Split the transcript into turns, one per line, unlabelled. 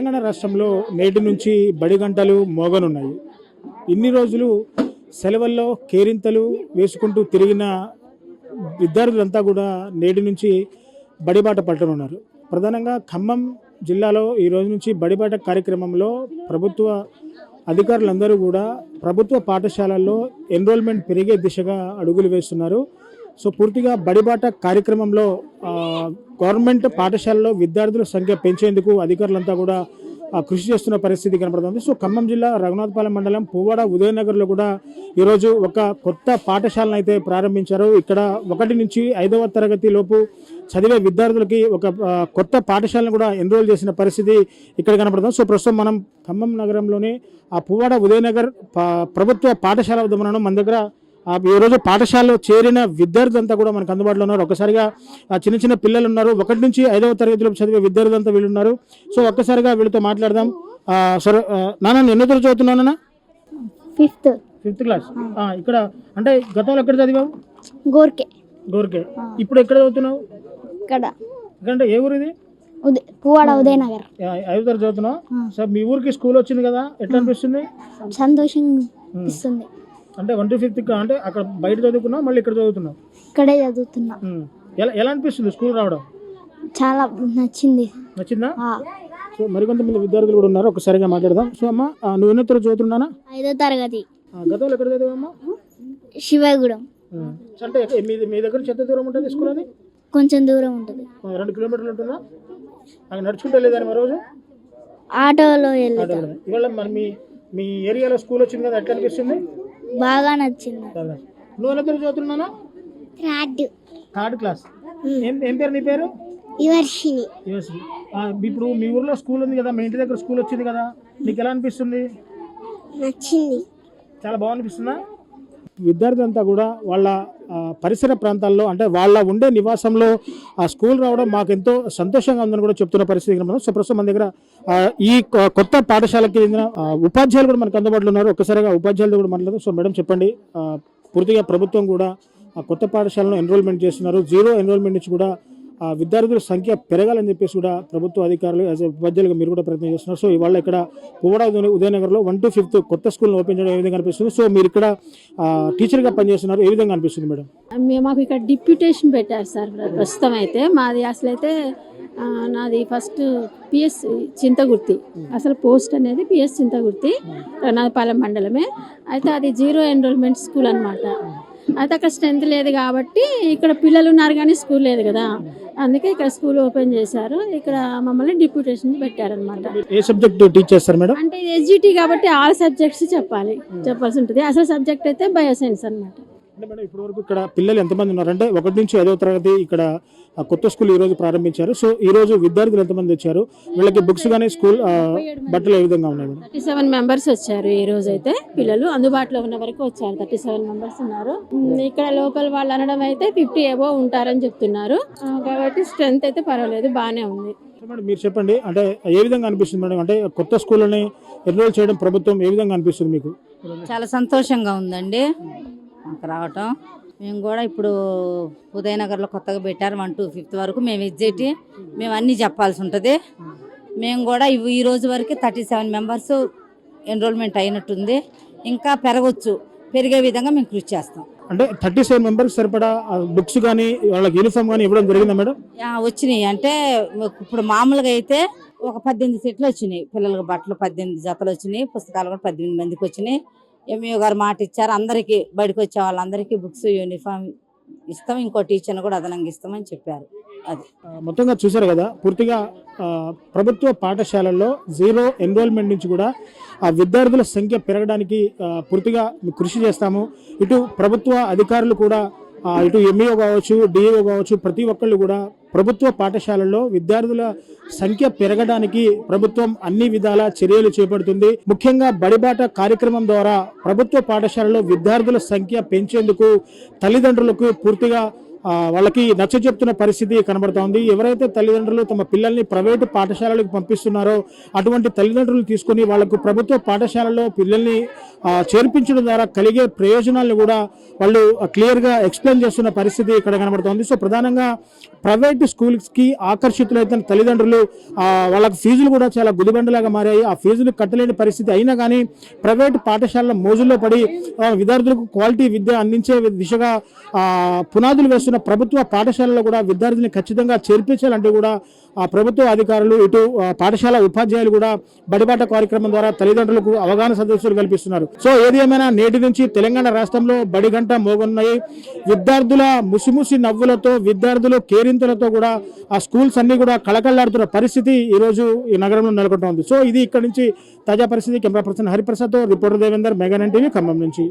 తెలంగాణ రాష్ట్రంలో నేటి నుంచి బడి గంటలు మోగనున్నాయి. ఇన్ని రోజులు సెలవుల్లో కేరింతలు వేసుకుంటూ తిరిగిన విద్యార్థులంతా కూడా నేటి నుంచి బడిబాట పట్టనున్నారు ప్రధానంగా ఖమ్మం జిల్లాలో ఈ రోజు నుంచి బడిబాట కార్యక్రమంలో ప్రభుత్వ అధికారులందరూ కూడా ప్రభుత్వ పాఠశాలల్లో ఎన్రోల్మెంట్ పెరిగే దిశగా అడుగులు వేస్తున్నారు. సో పూర్తిగా బడిబాట కార్యక్రమంలో గవర్నమెంట్ పాఠశాలలో విద్యార్థుల సంఖ్య పెంచేందుకు అధికారులంతా కూడా కృషి చేస్తున్న పరిస్థితి కనపడుతుంది సో ఖమ్మం జిల్లా రఘునాథపాలెం మండలం పువ్వాడ ఉదయనగర్లో కూడా ఈరోజు ఒక కొత్త పాఠశాలను అయితే ప్రారంభించారు. ఇక్కడ ఒకటి నుంచి ఐదవ తరగతి లోపు చదివే విద్యార్థులకి ఒక కొత్త పాఠశాలను కూడా ఎన్రోల్ చేసిన పరిస్థితి ఇక్కడ కనపడుతుంది సో ప్రస్తుతం మనం ఖమ్మం నగరంలోని ఆ పువ్వాడ ఉదయనగర్ ప్రభుత్వ పాఠశాల వద్ద మనం మన దగ్గర ఆ ఈ రోజు పాఠశాలలో చేరిన విద్యార్థులంతా కూడా మనకు అందుబాటులో ఉన్నారు. ఒకసారిగా చిన్న చిన్న పిల్లలు ఉన్నారు. ఒకటి నుంచి ఐదవ తరగతిలో చదివే విద్యార్థులంతా వీళ్ళు ఉన్నారు సో ఒక్కసారిగా వీళ్ళతో మాట్లాడదాం. సరే నాన్న నేను ఎన్నో తరగతి చదువుతున్నానా
ఫిఫ్త్
ఫిఫ్త్ క్లాస్ ఇక్కడ అంటే గతంలో ఎక్కడ చదివావు?
గోర్కే.
గోర్కే. ఇప్పుడు ఎక్కడ చదువుతున్నావు?
ఇక్కడ.
ఎందుకంటే ఏ ఊరు ఇది?
పువ్వాడ ఉదయనగర్.
ఐదో తరగతి చదువుతున్నావు? సో మీ ఊరికి స్కూల్ వచ్చింది కదా? ఎట్లా అనిపిస్తుంది?
సంతోషం ఇస్తుంది
అంటే వన్ టు ఫిఫ్త్ అంటే అక్కడ బయట చదువుకున్నావు మళ్ళీ ఇక్కడ చదువుతున్నావు?
ఇక్కడే చదువుతున్నా.
ఎలా ఎలా అనిపిస్తుంది స్కూల్ రావడం?
చాలా నచ్చింది.
నచ్చిందా? సో మరికొంతమంది విద్యార్థులు కూడా ఉన్నారు ఒకసారిగా మాట్లాడదాం. సో అమ్మ నువ్వు ఎన్నో తరగతి చదువుతున్నానా?
ఐదో తరగతి.
గతంలో ఎక్కడ చదివామ్మా
శివగూడెం.
అంటే మీ మీ దగ్గర నుంచి ఎంత దూరం ఉంటుంది స్కూల్ అది?
కొంచెం దూరం ఉంటుంది.
రెండు కిలోమీటర్లు ఉంటుందా? అక్కడ నడుచుకుంటే మా రోజు?
ఆటోలో వెళ్ళి.
ఇవాళ మరి మీ మీ ఏరియాలో స్కూల్ వచ్చింది కదా ఎట్లా అనిపిస్తుంది?
బాగా నచ్చింది.
నువ్వు ఎన్నో తరగతి చదువుతున్నానా
థర్డ్.
Third class. ఏం ఏం పేరు నీ పేరు?
వివర్షిని.
యుఎస్ ఇప్పుడు మీ ఊర్లో స్కూల్ ఉంది కదా మీ ఇంటి దగ్గర స్కూల్ వచ్చింది కదా నీకు ఎలా అనిపిస్తుంది?
నచ్చింది.
చాలా బాగా అనిపిస్తుందా? విద్యార్థి అంతా కూడా వాళ్ళ పరిసర ప్రాంతాల్లో అంటే వాళ్ళ ఉండే నివాసంలో ఆ స్కూల్ రావడం మాకు ఎంతో సంతోషంగా ఉందని కూడా చెప్తున్న పరిస్థితి మనం. సో ప్రస్తుతం మన దగ్గర ఈ కొ- కొత్త పాఠశాలకి చెందిన ఉపాధ్యాయులు కూడా మనకు అందుబాటులో ఉన్నారు. ఒక్కసారిగా ఉపాధ్యాయులు కూడా మాట్లాడదు. సో మేడం చెప్పండి. పూర్తిగా ప్రభుత్వం కూడా కొత్త పాఠశాలను ఎన్రోల్మెంట్ చేస్తున్నారు. జీరో ఎన్రోల్మెంట్ నుంచి కూడా విద్యార్థుల సంఖ్య పెరగాలని చెప్పేసి కూడా ప్రభుత్వ అధికారులు యాజ్ ఉపాధ్యాయులుగా మీరు కూడా ప్రయత్నం చేస్తున్నారు. సో ఇవాళ ఇక్కడ పువ్వడా ఉదయనగర్లో వన్ టు ఫిఫ్త్ కొత్త స్కూల్ని ఓపెన్ చేయడం ఏ విధంగా అనిపిస్తుంది? సో మీరు ఇక్కడ టీచర్గా పనిచేస్తున్నారు. ఏ విధంగా అనిపిస్తుంది మేడం?
మేము మాకు ఇక్కడ డిప్యూటేషన్ పెట్టారు సార్ ప్రస్తుతం అయితే. మాది అసలు అయితే నాది ఫస్ట్ పిఎస్ చింతగుర్తి. అసలు పోస్ట్ అనేది పిఎస్ చింతగుర్తి. రఘునాథపాలెం మండలమే. అయితే అది జీరో ఎన్రోల్మెంట్ స్కూల్ అనమాట అయితే అక్కడ స్ట్రెంత్ లేదు కాబట్టి ఇక్కడ పిల్లలు ఉన్నారు కానీ స్కూల్ లేదు కదా. అందుకే ఇక్కడ స్కూల్ ఓపెన్ చేశారు. ఇక్కడ మమ్మల్ని డిప్యూటేషన్ పెట్టారనమాట
ఏ సబ్జెక్ట్ టీచ్ చేస్తారు మేడం?
అంటే ఇది ఎస్జిటి కాబట్టి ఆల్ సబ్జెక్ట్స్ చెప్పాలి. చెప్పాల్సి ఉంటుంది. అసలు సబ్జెక్ట్ అయితే బయోసైన్స్ అనమాట
అంటే మేడం ఇప్పటి వరకు ఇక్కడ పిల్లలు ఎంతమంది ఉన్నారంటే ఒకటి నుంచి ఐదో తరగతి ఇక్కడ కొత్త స్కూల్ ఈ రోజు ప్రారంభించారు. సో ఈ రోజు విద్యార్థులు ఎంతమంది వచ్చారు? వీళ్ళకి బుక్స్ కానీ స్కూల్ బట్టలు ఏ విధంగా ఉన్నాయి
థర్టీ సెవెన్ మెంబర్స్ వచ్చారు ఈ రోజు అయితే పిల్లలు. అందుబాటులో ఉన్న వరకు వచ్చారు. థర్టీ సెవెన్ మెంబర్స్ ఉన్నారు. ఇక్కడ లోకల్ వాళ్ళు అనడం అయితే ఫిఫ్టీ ఏవో ఉంటారని చెప్తున్నారు. కాబట్టి స్ట్రెంత్ అయితే పర్వాలేదు బాగానే ఉంది.
మేడం మీరు చెప్పండి అంటే ఏ విధంగా అనిపిస్తుంది మేడం? అంటే కొత్త స్కూళ్ళని ఎన్రోల్ చేయడం ప్రభుత్వం ఏ విధంగా అనిపిస్తుంది మీకు?
చాలా సంతోషంగా ఉందండి. రావటం. మేము కూడా ఇప్పుడు ఉదయనగర్లో కొత్తగా పెట్టారు వన్ టూ ఫిఫ్త్ వరకు మేము ఎగ్జైట్. మేము అన్నీ చెప్పాల్సి ఉంటుంది. మేము కూడా ఇవి- ఈ రోజు వరకు థర్టీ సెవెన్ మెంబర్స్ ఎన్రోల్మెంట్ అయినట్టుంది. ఇంకా పెరగచ్చు. పెరిగే విధంగా మేము కృషి చేస్తాం.
అంటే థర్టీ సెవెన్ మెంబర్స్ సరిపడా బుక్స్ కానీ వాళ్ళకి యూనిఫామ్ కానీ ఇవ్వడం జరిగిందా మేడం?
వచ్చినాయి. అంటే ఇప్పుడు మామూలుగా అయితే ఒక పద్దెనిమిది సెట్లు వచ్చినాయి. పిల్లలకు బట్టలు పద్దెనిమిది జతలు వచ్చినాయి. పుస్తకాలు కూడా పద్దెనిమిది మందికి వచ్చినాయి. ఎంఈఓ గారు మాట ఇచ్చారు. అందరికీ బడికి వచ్చే వాళ్ళందరికీ బుక్స్ యూనిఫామ్ ఇస్తాం. ఇంకో టీచర్ని కూడా అదనంగా ఇస్తామని చెప్పారు. అది.
మొత్తంగా చూశారు కదా పూర్తిగా ప్రభుత్వ పాఠశాలల్లో జీరో ఎన్రోల్మెంట్ నుంచి కూడా ఆ విద్యార్థుల సంఖ్య పెరగడానికి పూర్తిగా కృషి చేస్తాము. ఇటు ప్రభుత్వ అధికారులు కూడా ఇటు ఎంఈఓ కావచ్చు డిఈఓ కావచ్చు ప్రతి ఒక్కళ్ళు కూడా ప్రభుత్వ పాఠశాలల్లో విద్యార్థుల సంఖ్య పెరగడానికి ప్రభుత్వం అన్ని విధాల చర్యలు చేపడుతుంది. ముఖ్యంగా బడిబాట కార్యక్రమం ద్వారా ప్రభుత్వ పాఠశాలలో విద్యార్థుల సంఖ్య పెంచేందుకు తల్లిదండ్రులకు పూర్తిగా వాళ్ళకి నచ్చ చెప్తున్న పరిస్థితి కనబడతా ఉంది ఎవరైతే తల్లిదండ్రులు తమ పిల్లల్ని ప్రైవేటు పాఠశాలలకు పంపిస్తున్నారో అటువంటి తల్లిదండ్రులు తీసుకొని వాళ్ళకు ప్రభుత్వ పాఠశాలలో పిల్లల్ని చేర్పించడం ద్వారా కలిగే ప్రయోజనాలను కూడా వాళ్ళు క్లియర్గా ఎక్స్ప్లెయిన్ చేస్తున్న పరిస్థితి ఇక్కడ కనబడుతోంది. సో ప్రధానంగా ప్రైవేట్ స్కూల్స్కి ఆకర్షితులైతున్న తల్లిదండ్రులు వాళ్ళకి ఫీజులు కూడా చాలా గుదిబండలాగా మారాయి. ఆ ఫీజులు కట్టలేని పరిస్థితి అయినా కానీ ప్రైవేట్ పాఠశాలల మోజుల్లో పడి విద్యార్థులకు క్వాలిటీ విద్య అందించే దిశగా పునాదులు వేస్తున్న ప్రభుత్వ పాఠశాలలో కూడా విద్యార్థుల్ని ఖచ్చితంగా చేర్పించాలంటూ కూడా ఆ ప్రభుత్వ అధికారులు ఇటు పాఠశాల ఉపాధ్యాయులు కూడా బడిబాట కార్యక్రమం ద్వారా తల్లిదండ్రులకు అవగాహన సదస్సులు కల్పిస్తున్నారు. సో ఏది ఏమైనా నేటి నుంచి తెలంగాణ రాష్ట్రంలో బడి గంట మోగున్నాయి విద్యార్థుల ముసిముసి నవ్వులతో విద్యార్థులు కేరింతలతో కూడా ఆ స్కూల్స్ అన్ని కూడా కళకళలాడుతున్న పరిస్థితి ఈరోజు ఈ నగరంలో నెలకొంటోంది. సో ఇది ఇక్కడ నుంచి తాజా పరిస్థితి. కెమెరా పర్సన్ హరిప్రసాద్తో reporter Devender mega TV Khammam నుంచి.